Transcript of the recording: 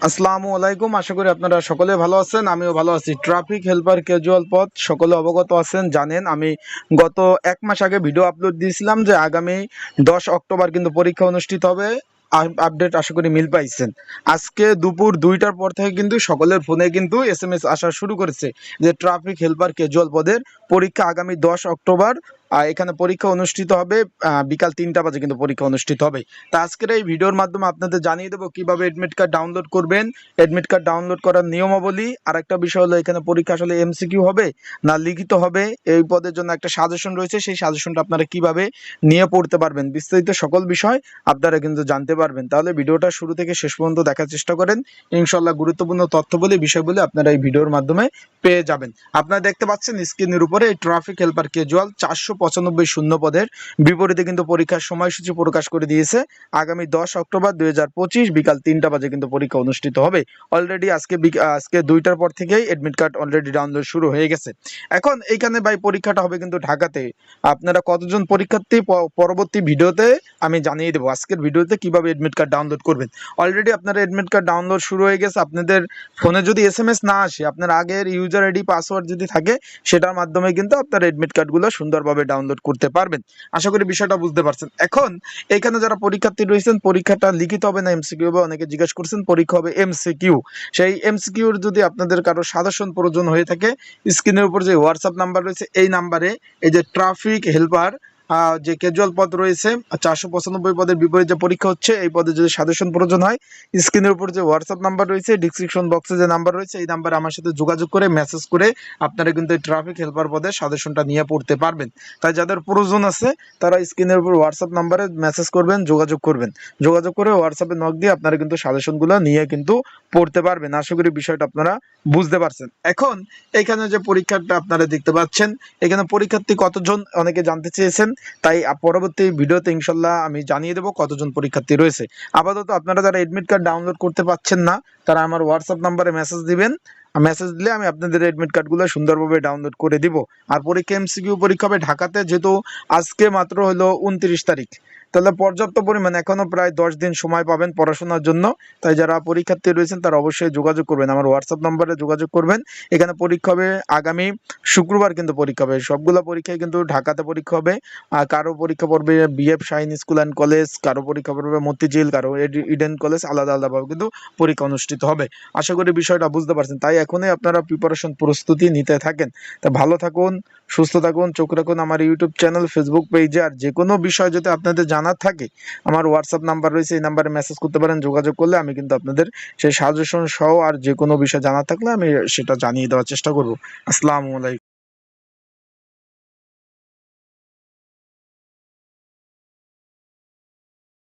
আসসালামু আলাইকুম, আশা করি আপনারা সকলে ভালো আছেন, আমিও ভালো আছি। ট্রাফিক হেল্পার ক্যাজুয়াল পথ সকলে অবগত আছেন, জানেন, আমি গত এক মাস আগে ভিডিও আপলোড দিয়েছিলাম যে আগামী দশ অক্টোবর কিন্তু পরীক্ষা অনুষ্ঠিত হবে। আপডেট আশা করি মিল পাইছেন। আজকে দুপুর দুইটার পর থেকে কিন্তু সকলের ফোনে কিন্তু এস এম এস আসা শুরু করেছে যে ট্রাফিক হেল্পার ক্যাজুয়াল পদের পরীক্ষা আগামী দশ অক্টোবর এখানে পরীক্ষা অনুষ্ঠিত হবে বিকাল তিনটা বাজে কিন্তু পরীক্ষা অনুষ্ঠিত হবে। তা আজকের এই ভিডিওর মাধ্যমে আপনাদের জানিয়ে দেবো কীভাবে এডমিট কার্ড ডাউনলোড করবেন। এডমিট কার্ড ডাউনলোড করার নিয়মাবলী। আর একটা বিষয় হলো, এখানে পরীক্ষা আসলে এমসিকিউ হবে না লিখিত হবে। এই পদের জন্য একটা সাজেশন রয়েছে। সেই সাজেশনটা আপনারা কীভাবে নিয়ে পড়তে পারবেন? বিস্তারিত সকল বিষয় আপনারা কিন্তু জানতে পারবেন। তাহলে ভিডিওটা শুরু থেকে শেষ পর্যন্ত দেখার চেষ্টা করেন। ইনশাল্লাহ গুরুত্বপূর্ণ তথ্য বলে বিষয়গুলি আপনারা এই ভিডিওর মাধ্যমে পেয়ে যাবেন। আপনারা দেখতে পাচ্ছেন স্ক্রিনের উপরে এই ট্রাফিক হেল্পার ক্যাজুয়াল চারশো পঁচানব্বই শূন্য পদের বিপরীতে কিন্তু পরীক্ষার সময়সূচি প্রকাশ করে দিয়েছে। আগামী দশ অক্টোবর দু হাজার পঁচিশ বিকাল তিনটা বাজে কিন্তু পরীক্ষা অনুষ্ঠিত হবে। অলরেডি আজকে আজকে দুইটার পর থেকেই এডমিট কার্ড অলরেডি ডাউনলোড শুরু হয়ে গেছে। এখন এইখানে ভাই পরীক্ষাটা হবে কিন্তু ঢাকাতে। আপনারা কতজন পরীক্ষার্থী পরবর্তী ভিডিওতে আমি জানিয়ে দেবো আজকের ভিডিওতে কীভাবে এডমিট কার্ড ডাউনলোড করবেন। অলরেডি আপনারা এডমিট কার্ড ডাউনলোড শুরু হয়ে গেছে। আপনাদের ফোনে যদি এস না আসে, আপনার আগের ইউজার আইডি পাসওয়ার্ড যদি থাকে, সেটার মাধ্যমে কিন্তু আপনার এডমিট কার্ডগুলো সুন্দরভাবে ডাউনলোড করতে পারবেন। আশা করি বিষয়টা বুঝতে পারছেন। এখন, এখানে যারা পরীক্ষার্থী রয়েছেন, পরীক্ষাটা লিখিত হবে না এমসিকিউ বা অনেকে জিজ্ঞেস করছেন, পরীক্ষা হবে এমসিকিউ সেই এমসিকিউর যদি আপনাদের কারও সাজেশন প্রয়োজন হয়ে থাকে স্ক্রিনের উপর যে হোয়াটসঅ্যাপ নাম্বার রয়েছে, এই নাম্বারে এই যে ট্রাফিক হেল্পার যে ক্যাজুয়াল পদ রয়েছে, চারশো পঁচানব্বই পদের বিপরীত যে পরীক্ষা হচ্ছে, এই পদে যদি সাজেশন প্রয়োজন হয় স্ক্রিনের উপর যে হোয়াটসঅ্যাপ নাম্বার রয়েছে ডিসক্রিপশন বক্সে যে নাম্বার রয়েছে, এই নাম্বারে আমার সাথে যোগাযোগ করে মেসেজ করে আপনারা কিন্তু এই ট্রাফিক হেল্পার পদে সাজেশনটা নিয়ে পড়তে পারবেন। তাই যাদের প্রয়োজন আছে, তারা স্ক্রিনের উপর হোয়াটসঅ্যাপ নাম্বারে মেসেজ করবেন, যোগাযোগ করবেন। যোগাযোগ করে হোয়াটসঅ্যাপে নক দিয়ে আপনারা কিন্তু সাজেশনগুলো নিয়ে কিন্তু পড়তে পারবেন। আশা করি বিষয়টা আপনারা বুঝতে পারছেন। এখন, এখানে যে পরীক্ষাটা আপনারা দেখতে পাচ্ছেন, এখানে পরীক্ষার্থী কতজন, অনেকে জানতে চেয়েছেন তাই পরবর্তী ভিডিওতে ইনশাল্লাহ আমি জানিয়ে দেবো কতজন পরীক্ষার্থী রয়েছে। আপাতত আপনারা যারা এডমিট কার্ড ডাউনলোড করতে পারছেন না, তারা আমার হোয়াটসঅ্যাপ নাম্বারে মেসেজ দিবেন। মেসেজ দিলে আমি আপনাদের এডমিট কার্ডগুলো সুন্দরভাবে ডাউনলোড করে দিব। আর পরীক্ষা এমসিকিউ পরীক্ষা হবে ঢাকাতে, যেহেতু আজকে মাত্র হলো উনত্রিশ তারিখ। তাহলে পর্যাপ্ত পরিমাণ, এখনও প্রায় দশ দিন সময় পাবেন পড়াশোনার জন্য। তাই যারা পরীক্ষার্থী রয়েছেন, তারা অবশ্যই যোগাযোগ করবেন। আমার হোয়াটসঅ্যাপ নম্বরে যোগাযোগ করবেন। এখানে পরীক্ষা হবে আগামী শুক্রবার কিন্তু পরীক্ষা হবে। সবগুলো পরীক্ষায় কিন্তু ঢাকাতে পরীক্ষা হবে। আর কারও পরীক্ষা পড়বে BAF Shaheen school and college কারও পরীক্ষা পড়বে মতিঝিল, কারও ইডেন কলেজ আলাদা আলাদাভাবে কিন্তু পরীক্ষা অনুষ্ঠিত হবে। আশা করি বিষয়টা বুঝতে পারছেন। তাই এখনই আপনারা প্রিপারেশন প্রস্তুতি নিতে থাকেন। তা ভালো থাকুন, সুস্থ থাকুন, চোখ রাখুন আমার ইউটিউব চ্যানেল ফেসবুক পেজে আর যে কোনো বিষয় যদি আপনাদের জানার থাকে, আমার হোয়াটসঅ্যাপ নাম্বার রয়েছে, এই নাম্বারে মেসেজ করতে পারেন, যোগাযোগ করলে আমি কিন্তু আপনাদের সেই সাজেশন সহ আর যে কোনো বিষয় জানার থাকলে আমি সেটা জানিয়ে দেওয়ার চেষ্টা করব। আসসালামু আলাইকুম।